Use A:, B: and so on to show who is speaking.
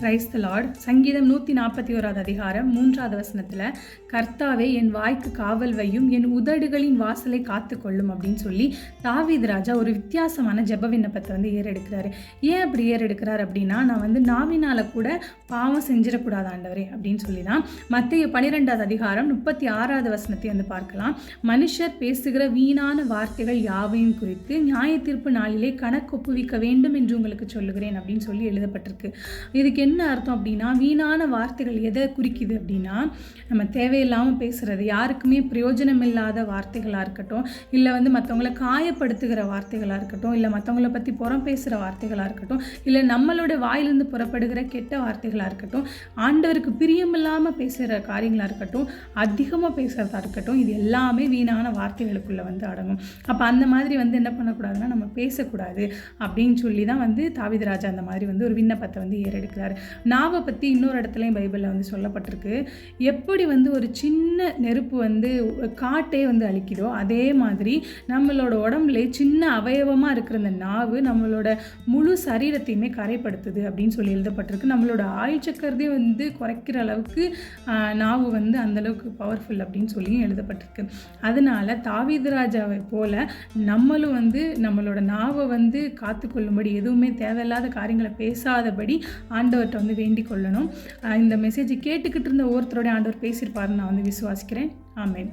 A: Praise the Lord சங்கீதம் நூற்றி நாற்பத்தி ஓராவது அதிகாரம் மூன்றாவது வசனத்தில் கர்த்தாவே என் வாய்க்கு காவல் வையும் என் உதடுகளின் வாசலை காத்துக்கொள்ளும் அப்படின்னு சொல்லி தாவீத் ராஜா ஒரு வித்தியாசமான ஜெப விண்ணப்பத்தை வந்து ஏறெடுக்கிறாரு. ஏன் அப்படி ஏறெடுக்கிறார் அப்படின்னா நான் வந்து நாவினால் கூட பாவம் செஞ்சிடக்கூடாது ஆண்டவரே அப்படின்னு சொல்லி தான் மத்திய பன்னிரெண்டாவது அதிகாரம் முப்பத்தி ஆறாவது வசனத்தை வந்து பார்க்கலாம். மனுஷர் பேசுகிற வீணான வார்த்தைகள் யாவையும் குறித்து நியாய தீர்ப்பு நாளிலே கணக்கு ஒப்புவிக்க வேண்டும் என்று உங்களுக்கு சொல்லுகிறேன் அப்படின்னு சொல்லி எழுதப்பட்டிருக்கு. இதுக்கு என்ன அர்த்தம் அப்படின்னா வீணான வார்த்தைகள் எதை குறிக்குது அப்படின்னா நம்ம தேவையில்லாமல் பேசுகிறது யாருக்குமே பிரயோஜனம் இல்லாத வார்த்தைகளாக இருக்கட்டும் இல்லை வந்து மற்றவங்கள காயப்படுத்துகிற வார்த்தைகளாக இருக்கட்டும் இல்லை மற்றவங்கள பற்றி புறம் பேசுகிற வார்த்தைகளாக இருக்கட்டும் இல்லை நம்மளோட வாயிலிருந்து புறப்படுகிற கெட்ட வார்த்தைகளாக இருக்கட்டும் ஆண்டவருக்கு பிரியமில்லாமல் பேசுகிற காரியங்களாக இருக்கட்டும் அதிகமாக பேசுகிறதா இருக்கட்டும் இது எல்லாமே வீணான வார்த்தைகளுக்குள்ளே வந்து அடங்கும். அப்போ அந்த மாதிரி வந்து என்ன பண்ணக்கூடாதுன்னா நம்ம பேசக்கூடாது அப்படின்னு சொல்லி தான் வந்து தாவிதராஜா அந்த மாதிரி வந்து ஒரு விண்ணப்பத்தை வந்து ஏறெடுக்கிறார். நாவை பற்றி இன்னொரு இடத்துலையும் பைபிளில் வந்து சொல்லப்பட்டிருக்கு. எப்படி வந்து ஒரு சின்ன நெருப்பு வந்து காட்டே வந்து அழிக்குதோ அதே மாதிரி நம்மளோட உடம்புல சின்ன அவயவமாக இருக்கிற அந்த நாவு நம்மளோட முழு சரீரத்தையுமே கரைப்படுத்துது அப்படின்னு சொல்லி எழுதப்பட்டிருக்கு. நம்மளோட ஆயுள் சக்கரத்தையும் வந்து குறைக்கிற அளவுக்கு நாவு வந்து அந்தளவுக்கு பவர்ஃபுல் அப்படின்னு சொல்லியும் எழுதப்பட்டிருக்கு. அதனால தாவீதராஜாவை போல் போல நம்மளும் வந்து நம்மளோட நாவை வந்து காத்துக்கொள்ளும்படி எதுவுமே தேவையில்லாத காரியங்களை பேசாதபடி ஆண்டவர்கிட்ட வந்து வேண்டிக் கொள்ளணும். இந்த மெசேஜை கேட்டுக்கிட்டு இருந்த ஒவ்வொருத்தரோட ஆண்டவர் பேசியிருப்பாருன்னு நான் வந்து விசுவாசிக்கிறேன். ஆமேன்.